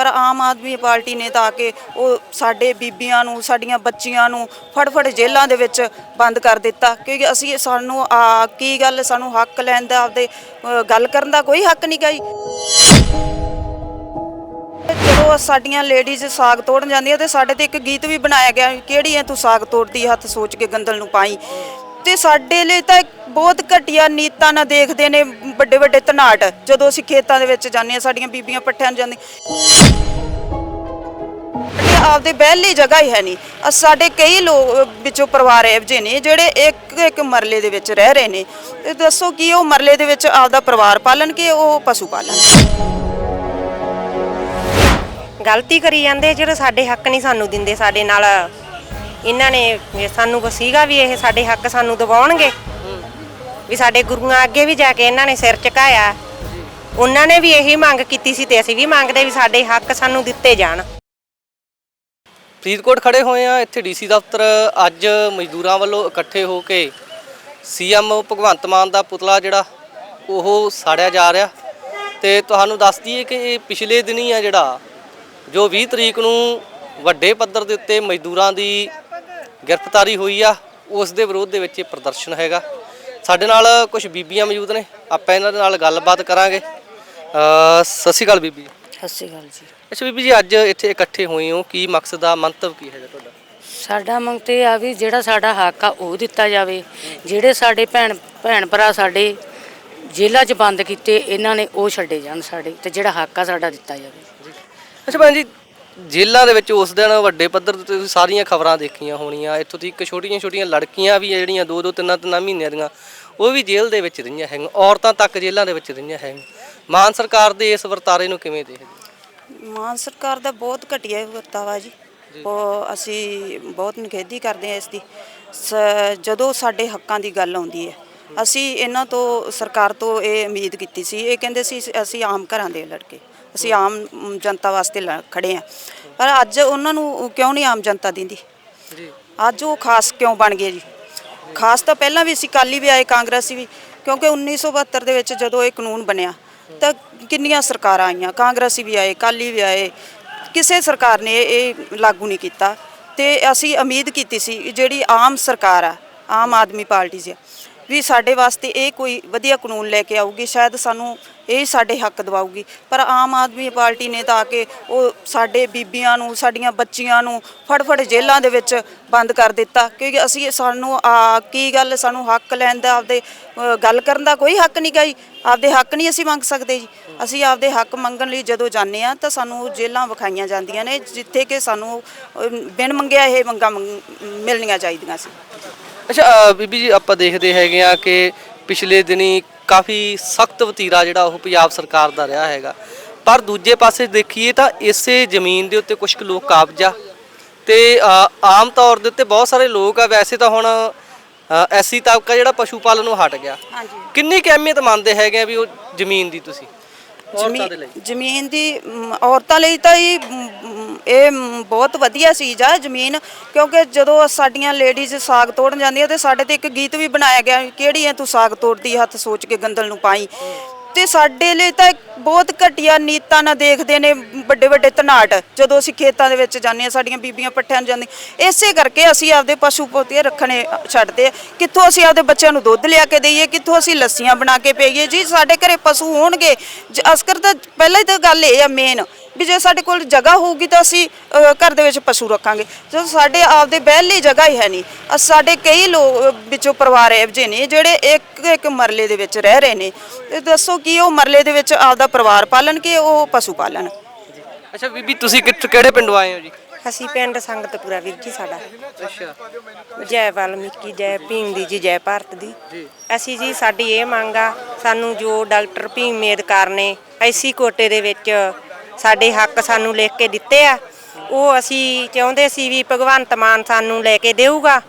ਪਰ ਆਮ ਆਦਮੀ ਪਾਰਟੀ ਨੇ ਤਾਂ ਆ ਕੇ ਉਹ ਸਾਡੇ ਬੀਬੀਆਂ ਨੂੰ ਸਾਡੀਆਂ ਬੱਚੀਆਂ ਨੂੰ ਫੜ ਜੇਲ੍ਹਾਂ ਦੇ ਵਿੱਚ ਬੰਦ ਕਰ ਦਿੱਤਾ। ਕਿਉਂਕਿ ਅਸੀਂ ਸਾਨੂੰ ਆ ਕੀ ਗੱਲ ਸਾਨੂੰ ਹੱਕ ਲੈਣ ਦਾ ਆਪਦੇ ਅ, ਗੱਲ ਕਰਨ ਦਾ ਕੋਈ ਹੱਕ ਨਹੀਂ ਗਈ ਜਦੋਂ ਸਾਡੀਆਂ ਲੇਡੀਜ਼ ਸਾਗ ਤੋੜਨ ਜਾਂਦੀਆਂ ਤੇ ਸਾਡੇ ਤੇ ਇੱਕ ਗੀਤ ਵੀ ਬਣਾਇਆ ਗਿਆ ਕਿਹੜੀ ਐ ਤੂੰ ਸਾਗ ਤੋੜਦੀ ਹੱਥ ਸੋਚ ਕੇ ਗੰਦਲ ਨੂੰ ਪਾਈ। ਤੇ ਸਾਡੇ ਲਈ ਤਾਂ ਬਹੁਤ ਘਟੀਆ ਨੀਤਾਂ ਨਾਲ ਦੇਖਦੇ ਨੇ ਵੱਡੇ ਵੱਡੇ ਧਨਾਟ ਜਦੋਂ ਅਸੀਂ ਖੇਤਾਂ ਦੇ ਵਿੱਚ ਜਾਂਦੇ ਆ ਸਾਡੀਆਂ ਬੀਬੀਆਂ ਪੱਠਿਆਂ ਨੂੰ ਜਾਂਦੀਆਂ ਆਪਦੇ ਬਹਿਲੀ ਜਗ੍ਹਾ ਹੀ ਹੈ ਨਹੀਂ। ਅਹ ਸਾਡੇ ਕਈ ਲੋਕ ਵਿੱਚੋਂ ਪਰਿਵਾਰ ਇਹੋ ਜਿਹੇ ਨੇ, ਜਿਹੜੇ ਇੱਕ ਇੱਕ ਮਰਲੇ ਦੇ ਵਿੱਚ ਰਹਿ ਰਹੇ ਨੇ। ਤੇ ਦੱਸੋ ਕੀ ਉਹ ਮਰਲੇ ਦੇ ਵਿੱਚ ਆਪਦਾ ਪਰਿਵਾਰ ਪਾਲਣ ਕਿ ਉਹ ਪਸ਼ੂ ਪਾਲਣ ਗਲਤੀ ਕਰੀ ਜਾਂਦੇ, ਜਿਹੜੇ ਸਾਡੇ ਹੱਕ ਨਹੀਂ ਸਾਨੂੰ ਦਿੰਦੇ, ਸਾਡੇ ਨਾਲ ਇਹਨਾਂ ਨੇ ਵੀ ਸਾਨੂੰ ਵਸੀਗਾ ਵੀ ਇਹ ਸਾਡੇ ਹੱਕ ਸਾਨੂੰ ਦਿਵਾਉਣਗੇ। ਵੀ ਸਾਡੇ ਗੁਰੂਆਂ ਅੱਗੇ ਵੀ ਜਾ ਕੇ ਇਹਨਾਂ ਨੇ ਸਿਰ ਝੁਕਾਇਆ। ਉਹਨਾਂ ਨੇ ਵੀ ਇਹੀ ਮੰਗ ਕੀਤੀ ਸੀ ਤੇ ਅਸੀਂ ਵੀ ਮੰਗਦੇ ਵੀ ਸਾਡੇ ਹੱਕ ਸਾਨੂੰ ਦਿੱਤੇ ਜਾਣ। ਫਰੀਦਕੋਟ ਖੜੇ ਹੋਏ ਆ, ਇੱਥੇ ਡੀਸੀ ਦਫ਼ਤਰ ਅੱਜ ਮਜ਼ਦੂਰਾਂ ਵੱਲੋਂ ਇਕੱਠੇ ਹੋ ਕੇ ਸੀਐਮ ਭਗਵੰਤ ਮਾਨ ਦਾ ਪੁਤਲਾ ਜਿਹੜਾ, ਉਹ ਸਾੜਿਆ ਜਾ ਰਿਹਾ। ਤੇ ਤੁਹਾਨੂੰ ਦੱਸ ਦਈਏ ਕਿ ਇਹ ਪਿਛਲੇ ਦਿਨੀ ਆ ਜਿਹੜਾ, ਜੋ 20 ਤਰੀਕ ਨੂੰ ਵੱਡੇ ਪੱਧਰ ਦੇ ਉੱਤੇ ਮਜ਼ਦੂਰਾਂ ਦੀ ਗ੍ਰਿਫਤਾਰੀ ਹੋਈ ਆ ਉਸ ਦੇ ਵਿਰੋਧ ਦੇ ਵਿੱਚ ਇਹ ਪ੍ਰਦਰਸ਼ਨ ਹੈਗਾ। ਸਾਡੇ ਨਾਲ ਕੁਝ ਬੀਬੀਆਂ ਮੌਜੂਦ ਨੇ ਆਪਾਂ ਇਹਨਾਂ ਦੇ ਨਾਲ ਗੱਲਬਾਤ ਕਰਾਂਗੇ। ਅ ਸਤਿ ਸ਼੍ਰੀ ਅਕਾਲ ਬੀਬੀ। ਸਤਿ ਸ਼੍ਰੀ ਅਕਾਲ ਜੀ। ਅੱਛਾ ਬੀਬੀ ਜੀ ਅੱਜ ਇੱਥੇ ਇਕੱਠੇ ਹੋਏ ਹੋ ਕੀ ਮਕਸਦ ਆ ਮੰਤਵ ਕੀ ਹੈਗਾ ਤੁਹਾਡਾ? ਸਾਡਾ ਮੰਗ ਤੇ ਇਹ ਆ ਵੀ ਜਿਹੜਾ ਸਾਡਾ ਹੱਕ ਆ ਉਹ ਦਿੱਤਾ ਜਾਵੇ। ਜਿਹੜੇ ਸਾਡੇ ਭੈਣ ਭੈਣ ਭਰਾ ਸਾਡੇ ਜੇਲ੍ਹਾਂ 'ਚ ਬੰਦ ਕੀਤੇ ਇਹਨਾਂ ਨੇ ਉਹ ਛੱਡੇ ਜਾਣ ਸਾਡੇ ਤੇ ਜਿਹੜਾ ਹੱਕ ਆ ਸਾਡਾ ਦਿੱਤਾ ਜਾਵੇ। ਅੱਛਾ ਭੈਣ ਜੀ ਜੇਲ੍ਹਾਂ ਦੇ ਵਿੱਚ ਉਸ ਦਿਨ ਵੱਡੇ ਪੱਧਰ ਤੇ ਤੁਸੀਂ ਸਾਰੀਆਂ ਖਬਰਾਂ ਦੇਖੀਆਂ ਹੋਣੀਆਂ। ਇੱਥੋਂ ਤੱਕ ਛੋਟੀਆਂ ਛੋਟੀਆਂ ਲੜਕੀਆਂ ਵੀ ਜਿਹੜੀਆਂ ਦੋ ਦੋ ਤਿੰਨਾਂ ਤਿੰਨਾਂ ਮਹੀਨਿਆਂ ਦੀਆਂ ਉਹ ਵੀ ਜੇਲ੍ਹ ਦੇ ਵਿੱਚ ਰਹੀਆਂ ਹੈਗੀਆਂ ਔਰਤਾਂ ਤੱਕ ਜੇਲ੍ਹਾਂ ਦੇ ਵਿੱਚ ਰਹੀਆਂ ਹੈਗੀਆਂ। ਮਾਨ ਸਰਕਾਰ ਦੇ ਇਸ ਵਰਤਾਰੇ ਨੂੰ ਕਿਵੇਂ ਦੇਖਦੇ ਮਾਨ ਸਰਕਾਰ ਦਾ ਬਹੁਤ ਘਟੀਆ ਵਰਤਾਵਾ ਜੀ। ਉਹ ਅਸੀਂ ਬਹੁਤ ਨਿਖੇਧੀ ਕਰਦੇ ਹਾਂ ਇਸ ਦੀ। ਜਦੋਂ ਸਾਡੇ ਹੱਕਾਂ ਦੀ ਗੱਲ ਆਉਂਦੀ ਹੈ ਅਸੀਂ ਇਹਨਾਂ ਤੋਂ ਸਰਕਾਰ ਤੋਂ ਇਹ ਉਮੀਦ ਕੀਤੀ ਸੀ। ਇਹ ਕਹਿੰਦੇ ਸੀ ਅਸੀਂ ਆਮ ਘਰਾਂ ਦੇ ਲੜਕੇ। ਅਸੀਂ ਆਮ ਜਨਤਾ ਵਾਸਤੇ ਲ- ਖੜੇ ਆ। ਪਰ ਅੱਜ ਉਹਨਾਂ ਨੂੰ ਕਿਉਂ ਨਹੀਂ ਆਮ ਜਨਤਾ ਦਿੰਦੀ? ਜੀ। ਅੱਜ ਉਹ ਖਾਸ ਕਿਉਂ ਬਣ ਗਏ ਜੀ? ਖਾਸ ਤਾਂ ਪਹਿਲਾਂ ਵੀ ਅਸੀਂ ਕਾਲੀ ਵੀ ਆਏ ਕਾਂਗਰਸੀ ਵੀ ਕਿਉਂਕਿ 1972 ਦੇ ਵਿੱਚ ਜਦੋਂ ਇਹ ਕਾਨੂੰਨ ਬਣਿਆ ਤਾਂ ਕਿੰਨੀਆਂ ਸਰਕਾਰਾਂ ਆਈਆਂ? ਕਾਂਗਰਸੀ ਵੀ ਆਏ ਕਾਲੀ ਵੀ ਆਏ। ਕਿਸੇ ਸਰਕਾਰ ਨੇ ਇਹ ਲਾਗੂ ਨਹੀਂ ਕੀਤਾ। ਤੇ ਅਸੀਂ ਉਮੀਦ ਕੀਤੀ ਸੀ ਜਿਹੜੀ ਆਮ ਸਰਕਾਰ ਆ ਆਮ ਆਦਮੀ ਪਾਰਟੀ ਸੀ ਵੀ ਸਾਡੇ ਵਾਸਤੇ ਇਹ ਕੋਈ ਵਧੀਆ ਕਾਨੂੰਨ ਲੈ ਕੇ ਆਊਗੀ, ਸ਼ਾਇਦ ਸਾਨੂੰ ਇਹ ਸਾਡੇ ਹੱਕ ਦਿਵਾਊਗੀ। ਪਰ ਆਮ ਆਦਮੀ ਪਾਰਟੀ ਨੇ ਤਾਂ ਆ ਕੇ ਉਹ ਸਾਡੇ ਬੀਬੀਆਂ ਨੂੰ, ਸਾਡੀਆਂ ਬੱਚੀਆਂ ਨੂੰ ਫੜ ਜੇਲ੍ਹਾਂ ਦੇ ਵਿੱਚ ਬੰਦ ਕਰ ਦਿੱਤਾ। ਕਿਉਂਕਿ ਅਸੀਂ ਸਾਨੂੰ ਆ ਕੀ ਗੱਲ, ਸਾਨੂੰ ਹੱਕ ਲੈਣ ਦਾ ਆਪਦੇ ਗੱਲ ਕਰਨ ਦਾ ਕੋਈ ਹੱਕ ਨਹੀਂ ਗਈ। ਆਪਦੇ ਹੱਕ ਨਹੀਂ ਅਸੀਂ ਮੰਗ ਸਕਦੇ ਜੀ। ਅਸੀਂ ਆਪਦੇ ਹੱਕ ਮੰਗਣ ਲਈ ਜਦੋਂ ਜਾਂਦੇ ਆ ਤਾਂ ਸਾਨੂੰ ਜੇਲ੍ਹਾਂ ਵਿਖਾਈਆਂ ਜਾਂਦੀਆਂ ਨੇ, ਜਿੱਥੇ ਕਿ ਸਾਨੂੰ ਬਿਨ ਮੰਗਿਆ ਇਹ ਮੰਗਾਂ ਮੰਗ- ਮਿਲਣੀਆਂ ਚਾਹੀਦੀਆਂ ਸੀ। ਅੱਛਾ ਅ, ਬੀਬੀ ਜੀ ਆਪਾਂ ਦੇਖਦੇ ਹੈਗੇ ਆ ਕਿ ਪਿਛਲੇ ਦਿਨੀ ਕਾਫੀ ਸਖਤ ਵਤੀਰਾ ਜਿਹੜਾ ਉਹ ਪੰਜਾਬ ਸਰਕਾਰ ਦਾ ਰਿਹਾ ਹੈਗਾ। ਪਰ ਦੂਜੇ ਪਾਸੇ ਦੇਖੀਏ ਤਾਂ ਇਸੇ ਜ਼ਮੀਨ ਦੇ ਉੱਤੇ ਕੁਝ ਕੁ ਲੋਕ ਕਾਬਜਾ। ਤੇ ਅ, ਆਮ ਤੌਰ ਦੇ ਉੱਤੇ ਬਹੁਤ ਸਾਰੇ ਲੋਕ ਆ ਵੈਸੇ ਤਾਂ ਹੁਣ ਐਸੀ ਤਬਕਾ ਜਿਹੜਾ ਪਸ਼ੂ ਪਾਲਣ ਨੂੰ ਹਟ ਗਿਆ। ਹਾਂਜੀ। ਕਿੰਨੀ ਕੁ ਅਹਿਮੀਅਤ ਮੰਨਦੇ ਹੈਗੇ ਆ ਵੀ ਉਹ ਜ਼ਮੀਨ ਦੀ ਤੁਸੀਂ? ਔਰਤਾਂ ਦੇ ਲਈ। ਜ਼ਮੀਨ ਦੀ ਮ, ਔਰਤਾਂ ਲਈ ਤਾਂ ਇਹ ਮ, ਇਹ ਬਹੁਤ ਵਧੀਆ ਚੀਜ਼ ਆ ਜ਼ਮੀਨ, ਕਿਉਂਕਿ ਜਦੋਂ ਸਾਡੀਆਂ ਲੇਡੀਜ਼ ਸਾਗ ਤੋੜਨ ਜਾਂਦੀਆਂ ਤੇ ਸਾਡੇ ਤੇ ਇੱਕ ਗੀਤ ਵੀ ਬਣਾਇਆ ਗਿਆ ਕਿਹੜੀ ਐ ਤੂੰ ਸਾਗ ਤੋੜਦੀ, ਹੱਥ ਸੋਚ ਕੇ ਗੰਦਲ ਨੂੰ ਪਾਈ। ਤੇ ਸਾਡੇ ਲਈ ਤਾਂ ਬਹੁਤ ਘਟੀਆ ਨੀਤਾਂ ਨਾਲ ਦੇਖਦੇ ਨੇ ਵੱਡੇ ਵੱਡੇ ਧਨਾਟ ਜਦੋਂ ਅਸੀਂ ਖੇਤਾਂ ਦੇ ਵਿੱਚ ਜਾਂਦੇ ਆ ਸਾਡੀਆਂ ਬੀਬੀਆਂ ਪੱਠਿਆਂ ਨੂੰ ਜਾਂਦੀਆਂ ਇਸੇ ਕਰਕੇ ਅਸੀਂ ਆਪਦੇ ਪਸ਼ੂ ਪੋਤੇ ਰੱਖਣੇ ਛੱਡਦੇ ਆ। ਕਿੱਥੋਂ ਅਸੀਂ ਆਪਦੇ ਬੱਚਿਆਂ ਨੂੰ ਦੁੱਧ ਲਿਆ ਕੇ ਦਈਏ, ਕਿੱਥੋਂ ਅਸੀਂ ਲੱਸੀਆਂ ਬਣਾ ਕੇ ਪਈਏ? ਜੀ ਸਾਡੇ ਘਰੇ ਪਸ਼ੂ ਹੋਣਗੇ। ਜ- ਅਸਕਰ ਤਾਂ ਪਹਿਲਾਂ ਹੀ ਤਾਂ ਗੱਲ ਇਹ ਆ ਮੇਨ ਵੀ ਜੇ ਸਾਡੇ ਕੋਲ ਜਗ੍ਹਾ ਹੋਊਗੀ ਤਾਂ ਅਸੀਂ ਘਰ ਦੇ ਵਿੱਚ ਪਸ਼ੂ ਰੱਖਾਂਗੇ। ਜਦੋਂ ਸਾਡੇ ਆਪਦੇ ਬਹਿਲੀ ਜਗ੍ਹਾ ਹੀ ਹੈ ਨਹੀਂ ਅਹ ਸਾਡੇ ਕਈ ਲੋਕ ਵਿੱਚੋਂ ਪਰਿਵਾਰ ਇਹੋ ਜਿਹੇ ਨੇ ਜਿਹੜੇ ਇੱਕ ਇੱਕ ਮਰਲੇ ਦੇ ਵਿੱਚ ਰਹਿ ਰਹੇ ਨੇ। ਤੇ ਦੱਸੋ ਕੀ ਉਹ ਮਰਲੇ ਦੇ ਵਿੱਚ ਆਪਦਾ ਪਰਿਵਾਰ ਪਾਲਣ ਕਿ ਉਹ ਪਸ਼ੂ ਪਾਲਣ? ਅੱਛਾ ਬੀਬੀ ਤੁਸੀਂ ਕਿੱਥੇ ਕਿਹੜੇ ਪਿੰਡੋਂ ਆਏ ਹੋ ਜੀ? ਅਸੀਂ ਪਿੰਡ ਸੰਗਤਪੁਰਾ ਵੀਰ ਜੀ ਸਾਡਾ। ਅੱਛਾ। ਜੈ ਵਾਲਮੀਕੀ ਜੈ ਭੀਮ ਦੀ ਜੀ ਜੈ ਭਾਰਤ ਦੀ। ਅਸੀਂ ਜੀ ਸਾਡੀ ਇਹ ਮੰਗ ਆ ਸਾਨੂੰ ਜੋ ਡਾਕਟਰ ਭੀਮ ਮੇਦਕਾਰ ਨੇ ਐਸੀ ਕੋਟੇ ਦੇ ਵਿੱਚ ਸਾਡੇ ਹੱਕ ਸਾਨੂੰ ਲਿਖ ਕੇ ਦਿੱਤੇ ਆ, ਉਹ ਅਸੀਂ ਚਾਹੁੰਦੇ ਸੀ ਵੀ ਭਗਵੰਤ ਮਾਨ ਸਾਨੂੰ ਲੈ ਕੇ ਦੇਊਗਾ।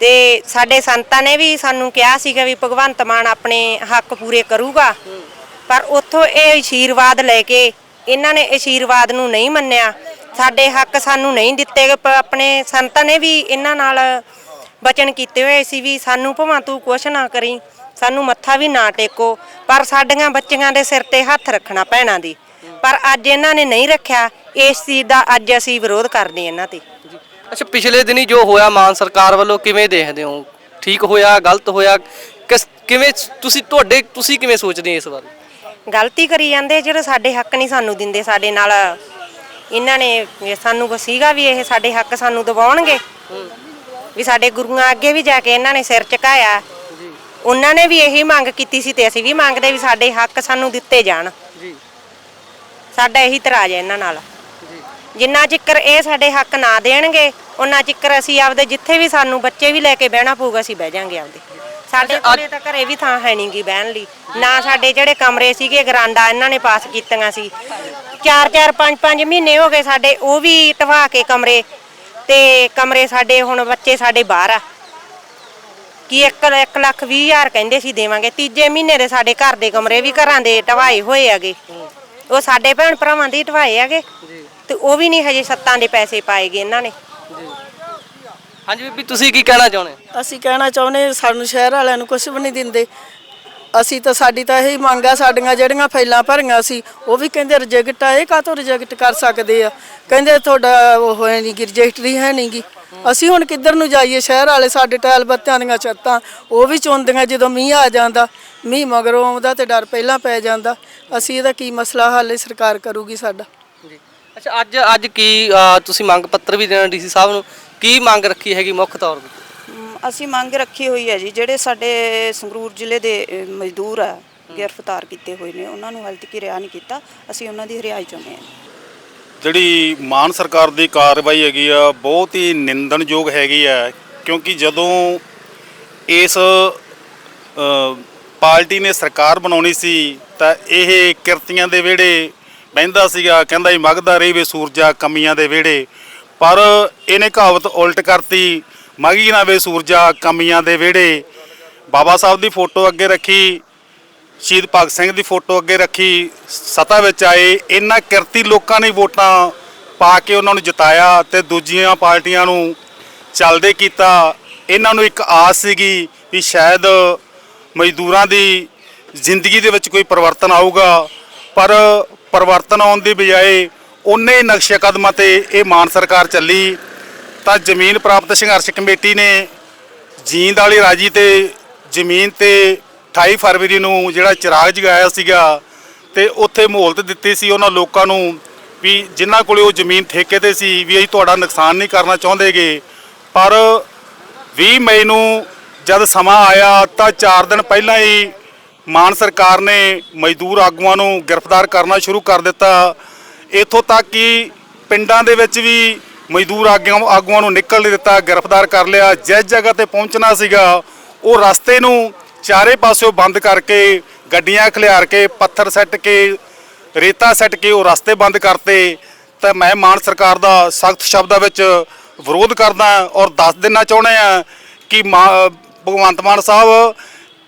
ਤੇ ਸਾਡੇ ਸੰਤਾਂ ਨੇ ਵੀ ਸਾਨੂੰ ਕਿਹਾ ਸੀਗਾ ਵੀ ਭਗਵੰਤ ਮਾਨ ਆਪਣੇ ਹੱਕ ਪੂਰੇ ਕਰੂਗਾ। ਪਰ ਉੱਥੋਂ ਇਹ ਆਸ਼ੀਰਵਾਦ ਲੈ ਕੇ ਇਹਨਾਂ ਨੇ ਆਸ਼ੀਰਵਾਦ ਨੂੰ ਨਹੀਂ ਮੰਨਿਆ। ਸਾਡੇ ਹੱਕ ਸਾਨੂੰ ਨਹੀਂ ਦਿੱਤੇ ਆਪਣੇ ਸੰਤਾਂ ਨੇ ਵੀ ਇਹਨਾਂ ਨਾਲ ਬਚਨ ਕੀਤੇ ਹੋਏ ਸੀ ਵੀ ਸਾਨੂੰ ਭਵਾਂ ਤੂੰ ਕੁਛ ਨਾ ਕਰੀ, ਸਾਨੂੰ ਮੱਥਾ ਵੀ ਨਾ ਟੇਕੋ, ਪਰ ਸਾਡੀਆਂ ਬੱਚੀਆਂ ਦੇ ਸਿਰ ਤੇ ਹੱਥ ਰੱਖਣਾ ਭੈਣਾਂ ਦੀ। ਪਰ ਅੱਜ ਇਹਨਾਂ ਨੇ ਨਹੀਂ ਰੱਖਿਆ। ਇਸ ਚੀਜ਼ ਦਾ ਅੱਜ ਅਸੀਂ ਵਿਰੋਧ ਕਰਦੇ ਇਹਨਾਂ ਤੇ। ਅੱਛਾ ਪਿਛਲੇ ਦਿਨੀ ਜੋ ਹੋਇਆ ਮਾਨ ਸਰਕਾਰ ਵੱਲੋਂ ਕਿਵੇਂ ਦੇਖਦੇ ਹੋ? ਠੀਕ ਹੋਇਆ ਗਲਤ ਹੋਇਆ? ਕਿਸ ਕਿਵੇਂ ਤੁਸੀਂ ਤੁਹਾਡੇ ਤੁਸੀਂ ਕਿਵੇਂ ਸੋਚਦੇ ਹੋ ਇਸ ਬਾਰੇ? ਗਲਤੀ ਕਰੀ ਜਾਂਦੇ ਜਿਹੜੇ ਸਾਡੇ ਹੱਕ ਨਹੀਂ ਸਾਨੂੰ ਦਿੰਦੇ ਸਾਡੇ ਨਾਲ ਇਹਨਾਂ ਨੇ ਸਾਨੂੰ ਕੋ ਸੀਗਾ ਵੀ ਇਹ ਸਾਡੇ ਹੱਕ ਸਾਨੂੰ ਦਿਵਾਉਣਗੇ। ਵੀ ਸਾਡੇ ਗੁਰੂਆਂ ਅੱਗੇ ਵੀ ਜਾ ਕੇ ਇਹਨਾਂ ਨੇ ਸਿਰ ਝੁਕਾਇਆ। ਉਹਨਾਂ ਨੇ ਵੀ ਇਹੀ ਮੰਗ ਕੀਤੀ ਸੀ ਤੇ ਅਸੀਂ ਵੀ ਮੰਗਦੇ ਵੀ ਸਾਡੇ ਹੱਕ ਸਾਨੂੰ ਦਿੱਤੇ ਜਾਣ। ਸਾਡਾ ਇਹੀ ਇਤਰਾਜ਼ ਹੈ ਇਹਨਾਂ ਨਾਲ। ਜਿੰਨਾ ਚਿਕਰ ਇਹ ਸਾਡੇ ਹੱਕ ਨਾ ਦੇਣਗੇ ਉਹਨਾਂ ਚਿਕਰ ਅਸੀਂ ਆਪਦੇ ਜਿੱਥੇ ਵੀ ਸਾਨੂੰ ਬੱਚੇ ਵੀ ਲੈ ਕੇ ਬਹਿਣਾ ਪਊਗਾ ਅਸੀਂ ਬਹਿ ਜਾਾਂਗੇ ਆਪਦੇ। ਸਾਡੇ ਕੋਲੇ ਤਾਂ ਘਰੇ ਵੀ ਥਾਂ ਹੈ ਨਹੀਂਗੀ ਬਹਿਣ ਲਈ। ਨਾ ਸਾਡੇ ਜਿਹੜੇ ਕਮਰੇ ਸੀਗੇ ਗਰਾਂਡਾ ਇਹਨਾਂ ਨੇ ਪਾਸ ਕੀਤੀਆਂ ਸੀ। 4-4 5-5 ਮਹੀਨੇ ਹੋ ਗਏ ਸਾਡੇ ਉਹ ਵੀ ਢਵਾ ਕੇ ਕਮਰੇ। ਤੇ ਕਮਰੇ ਸਾਡੇ ਹੁਣ ਬੱਚੇ ਸਾਡੇ ਬਾਹਰ ਆ। ਕੀ 1 1 ਲੱਖ 20 ਹਜ਼ਾਰ ਕਹਿੰਦੇ ਸੀ ਦੇਵਾਂਗੇ। ਤੀਜੇ ਮਹੀਨੇ ਦੇ ਸਾਡੇ ਘਰ ਦੇ ਕਮਰੇ ਵੀ ਘਰਾਂ ਦੇ ਢਵਾਏ ਹੋਏ ਹੈਗੇ। ਉਹ ਸਾਡੇ ਭੈਣ ਭਰਾਵਾਂ ਦੇ ਹੀ ਢਵਾਏ ਹੈਗੇ। ਤੇ ਉਹ ਵੀ ਨਹੀਂ ਹਜੇ ਸੱਤਾਂ ਦੇ ਪੈਸੇ ਪਾਏਗੇ ਇਹਨਾਂ ਨੇ। ਹਾਂਜੀ ਬੀਬੀ ਤੁਸੀਂ ਕੀ ਕਹਿਣਾ ਚਾਹੁੰਦੇ? ਅਸੀਂ ਕਹਿਣਾ ਚਾਹੁੰਦੇ ਸਾਨੂੰ ਸ਼ਹਿਰ ਵਾਲਿਆਂ ਨੂੰ ਕੁਝ ਵੀ ਨਹੀਂ ਦਿੰਦੇ। ਅਸੀਂ ਤਾਂ ਸਾਡੀ ਤਾਂ ਇਹੀ ਮੰਗ ਆ ਸਾਡੀਆਂ ਜਿਹੜੀਆਂ ਫਾਈਲਾਂ ਭਰੀਆਂ ਸੀ ਉਹ ਵੀ ਕਹਿੰਦੇ ਰਿਜੈਕਟ ਆ ਇਹ ਕਾਹਤੋਂ ਰਿਜੈਕਟ ਕਰ ਸਕਦੇ ਆ? ਕਹਿੰਦੇ ਤੁਹਾਡਾ ਉਹ ਹੈ ਨਹੀਂ ਰਜਿਸਟਰੀ ਹੈ ਨਹੀਂ ਗੀ। ਅਸੀਂ ਹੁਣ ਕਿੱਧਰ ਨੂੰ ਜਾਈਏ? ਸ਼ਹਿਰ ਵਾਲੇ ਸਾਡੇ ਟੈਲ ਬੱਤਿਆਂ ਦੀਆਂ ਛੱਤਾਂ ਉਹ ਵੀ ਚੁੰਦੀਆਂ ਜਦੋਂ ਮੀਂਹ ਆ ਜਾਂਦਾ। ਮੀਂਹ ਮਗਰੋਂ ਆਉਂਦਾ ਤੇ ਡਰ ਪਹਿਲਾਂ ਪੈ ਜਾਂਦਾ। ਅਸੀਂ ਇਹਦਾ ਕੀ ਮਸਲਾ ਹੱਲ ਇਹ ਸਰਕਾਰ ਕਰੂਗੀ ਸਾਡਾ? ਜੀ। ਅੱਛਾ ਅੱਜ ਅੱਜ ਕੀ ਤੁਸੀਂ ਮੰਗ ਪੱਤਰ ਵੀ ਦੇਣਾ ਡੀਸੀ ਸਾਹਿਬ ਨੂੰ। ਕੀ ਮੰਗ ਰੱਖੀ ਹੈਗੀ ਮੁੱਖ ਤੌਰ ਤੇ? ਅਸੀਂ ਮੰਗ ਰੱਖੀ ਹੋਈ ਹੈ ਜੀ ਜਿਹੜੇ ਸਾਡੇ ਸੰਗਰੂਰ ਜ਼ਿਲ੍ਹੇ ਦੇ ਮਜ਼ਦੂਰ ਆ ਗ੍ਰਿਫਤਾਰ ਕੀਤੇ ਹੋਏ ਨੇ ਉਹਨਾਂ ਨੂੰ ਹਾਲੇ ਤੱਕ ਰਿਆ ਨਹੀਂ ਕੀਤਾ। ਅਸੀਂ ਉਹਨਾਂ ਦੀ ਰਿਹਾਈ ਚਾਹੁੰਦੇ ਹਾਂ ਜਿਹੜੀ ਮਾਨ ਸਰਕਾਰ ਦੀ ਕਾਰਵਾਈ ਹੈਗੀ ਆ, ਬਹੁਤ ਹੀ ਨਿੰਦਣਯੋਗ ਹੈਗੀ ਆ, ਕਿਉਂਕਿ ਜਦੋਂ ਇਸ ਪਾਰਟੀ ਨੇ ਸਰਕਾਰ ਬਣਾਉਣੀ ਸੀ, ਤਾਂ ਇਹ ਕਿਰਤੀਆਂ ਦੇ ਵਿਹੜੇ ਬਹਿੰਦਾ ਸੀਗਾ, ਕਹਿੰਦਾ ਹੀ ਮਗਦਾ ਰਹੀ ਵੇ ਸੂਰਜਾ ਕਮੀਆਂ ਦੇ ਵਿਹੜੇ, ਪਰ ਇਹਨੇ ਕਹਾਵਤ ਉਲਟ ਕਰਤੀ ਮਗੀ ਨਾ ਵੇ ਸੂਰਜਾ ਕਮੀਆਂ ਦੇ ਵਿਹੜੇ। ਬਾਬਾ ਸਾਹਿਬ ਦੀ ਫੋਟੋ ਅੱਗੇ ਰੱਖੀ ਸ਼ਹੀਦ ਭਗਤ ਸਿੰਘ ਦੀ ਫੋਟੋ ਅੱਗੇ ਰੱਖੀ, ਸਤਾ ਵਿੱਚ ਆਏ ਇਹਨਾਂ ਕਿਰਤੀ ਲੋਕਾਂ ਨੇ ਵੋਟਾਂ ਪਾ ਕੇ ਉਹਨਾਂ ਨੂੰ ਜਿਤਾਇਆ ਤੇ ਦੂਜੀਆਂ ਪਾਰਟੀਆਂ ਨੂੰ ਚੱਲਦੇ ਕੀਤਾ। ਇਹਨਾਂ ਨੂੰ ਇੱਕ ਆਸ ਸੀਗੀ ਵੀ ਸ਼ਾਇਦ ਮਜ਼ਦੂਰਾਂ ਦੀ ਜ਼ਿੰਦਗੀ ਦੇ ਵਿੱਚ ਕੋਈ ਪਰਿਵਰਤਨ ਆਊਗਾ, ਪਰ ਪਰਿਵਰਤਨ ਆਉਣ ਦੀ ਬਜਾਏ ਉਹਨੇ ਨਕਸ਼ੇ ਕਦਮਾਂ ਤੇ ਇਹ ਮਾਨ ਸਰਕਾਰ ਚੱਲੀ। ਤਾਂ ਜ਼ਮੀਨ ਪ੍ਰਾਪਤ ਸੰਘਰਸ਼ ਕਮੇਟੀ ਨੇ ਜੀਂਦ ਵਾਲੀ ਰਾਜੀ ਤੇ ਜ਼ਮੀਨ ਤੇ 28 ਫਰਵਰੀ ਨੂੰ ਜਿਹੜਾ ਚਿਰਾਗ ਜਗਾਇਆ ਸੀਗਾ ਤੇ ਉੱਥੇ ਮਹੌਲਤ ਦਿੱਤੀ ਸੀ ਉਹਨਾਂ ਲੋਕਾਂ ਨੂੰ ਵੀ ਜਿਨ੍ਹਾਂ ਕੋਲੇ ਉਹ ਜ਼ਮੀਨ ਠੇਕੇ ਤੇ ਸੀ ਵੀ ਅਸੀਂ ਤੁਹਾਡਾ ਨੁਕਸਾਨ ਨਹੀਂ ਕਰਨਾ ਚਾਹੁੰਦੇਗੇ। ਪਰ 20 ਮਈ ਨੂੰ ਜਦ ਸਮਾਂ ਆਇਆ ਤਾਂ 4 ਦਿਨ ਪਹਿਲਾਂ ਹੀ ਮਾਨ ਸਰਕਾਰ ਨੇ ਮਜ਼ਦੂਰ ਆਗੂਆਂ ਨੂੰ ਗ੍ਰਿਫਤਾਰ ਕਰਨਾ ਸ਼ੁਰੂ ਕਰ ਦਿੱਤਾ। ਇੱਥੋਂ ਤੱਕ ਕਿ ਪਿੰਡਾਂ ਦੇ ਵਿੱਚ ਵੀ ਮਜ਼ਦੂਰ ਆਗੂਆਂ ਆਗੂਆਂ ਨੂੰ ਨਿਕਲ ਨਹੀਂ ਦਿੱਤਾ, ਗ੍ਰਿਫਤਾਰ ਕਰ ਲਿਆ। ਜਿਸ ਜਗ੍ਹਾ ਤੇ ਪਹੁੰਚਣਾ ਸੀਗਾ, ਉਹ ਰਸਤੇ ਨੂੰ ਚਾਰੇ ਪਾਸਿਓਂ ਬੰਦ ਕਰਕੇ, ਗੱਡੀਆਂ ਖਿਲਾਰ ਕੇ, ਪੱਥਰ ਸੱਟ ਕੇ, ਰੇਤਾ ਸੱਟ ਕੇ ਉਹ ਰਸਤੇ ਬੰਦ ਕਰਤੇ, ਤਾਂ ਮੈਂ ਮਾਨ ਸਰਕਾਰ ਦਾ ਸਖਤ ਸ਼ਬਦਾਂ ਵਿੱਚ ਵਿਰੋਧ ਕਰਦਾ ਔਰ ਦੱਸ ਦੇਣਾ ਚਾਹੁੰਦੇ ਆ ਕਿ ਮਾ- ਭਗਵੰਤ ਮਾਨ ਸਾਹਿਬ,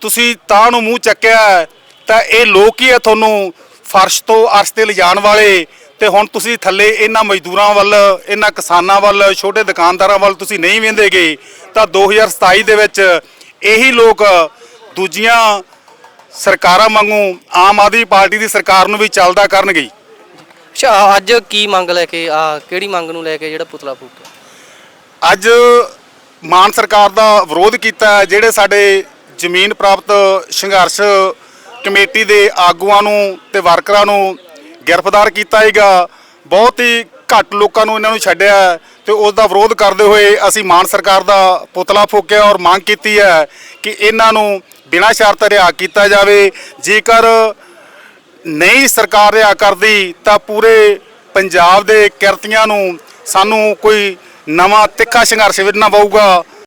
ਤੁਸੀਂ ਤਾਂ ਨੂੰ ਮੂੰਹ ਚੱਕਿਆ, ਤਾਂ ਇਹ ਲੋਕ ਹੀ ਆ ਤੁਹਾਨੂੰ ਫਰਸ਼ ਤੋਂ ਅਰਸ਼ ਤੇ ਲਿਜਾਣ ਵਾਲੇ? ਤੇ ਹੁਣ ਤੁਸੀਂ ਥੱਲੇ ਇਹਨਾਂ ਮਜ਼ਦੂਰਾਂ ਵੱਲ, ਇਹਨਾਂ ਕਿਸਾਨਾਂ ਵੱਲ, ਛੋਟੇ ਦੁਕਾਨਦਾਰਾਂ ਵੱਲ ਤੁਸੀਂ ਨਹੀਂ ਵੇਂਦੇਗੇ, ਤਾਂ 2027 ਦੇ ਵਿੱਚ ਇਹੀ ਲੋਕ ਦੂਜੀਆਂ ਸਰਕਾਰਾਂ ਵਾਂਗੂ ਆਮ ਆਦਮੀ ਪਾਰਟੀ ਦੀ ਸਰਕਾਰ ਨੂੰ ਵੀ ਚੱਲਦਾ ਕਰਨਗੇ ਅੱਛਾ ਅੱਜ ਕੀ ਮੰਗ ਲੈ ਕੇ ਆ ਕਿਹੜੀ ਮੰਗ ਨੂੰ ਲੈ ਕੇ ਜਿਹੜਾ ਪੁਤਲਾ ਫੂਕਿਆ ਅੱਜ ਮਾਨ ਸਰਕਾਰ ਦਾ ਵਿਰੋਧ ਕੀਤਾ। ਜਿਹੜੇ ਸਾਡੇ ਜ਼ਮੀਨ ਪ੍ਰਾਪਤ ਸੰਘਰਸ਼ ਕਮੇਟੀ ਦੇ ਆਗੂਆਂ ਨੂੰ ਤੇ ਵਰਕਰਾਂ ਨੂੰ ਗ੍ਰਿਫਤਾਰ ਕੀਤਾ ਹੈਗਾ ਬਹੁਤ ਹੀ ਘੱਟ ਲੋਕਾਂ ਨੂੰ ਇਹਨਾਂ ਨੂੰ ਛੱਡਿਆ ਤੇ ਉਸ ਦਾ ਵਿਰੋਧ ਕਰਦੇ ਹੋਏ ਅਸੀਂ ਮਾਨ ਸਰਕਾਰ ਦਾ ਪੁਤਲਾ ਫੂਕਿਆ ਔਰ ਮੰਗ ਕੀਤੀ ਹੈ ਕਿ ਇਹਨਾਂ ਨੂੰ ਬਿਨਾਂ ਸ਼ਰਤ ਰਿਹਾ ਕੀਤਾ ਜਾਵੇ, ਜੇਕਰ ਨਹੀਂ ਸਰਕਾਰ ਰਿਹਾ ਕਰਦੀ, ਤਾਂ ਪੂਰੇ ਪੰਜਾਬ ਦੇ ਕਿਰਤੀਆਂ ਨੂੰ ਸਾਨੂੰ ਕੋਈ ਨਵਾਂ ਤਿੱਖਾ ਸੰਘਰਸ਼ ਵਿੱਢਣਾ ਪਊਗਾ।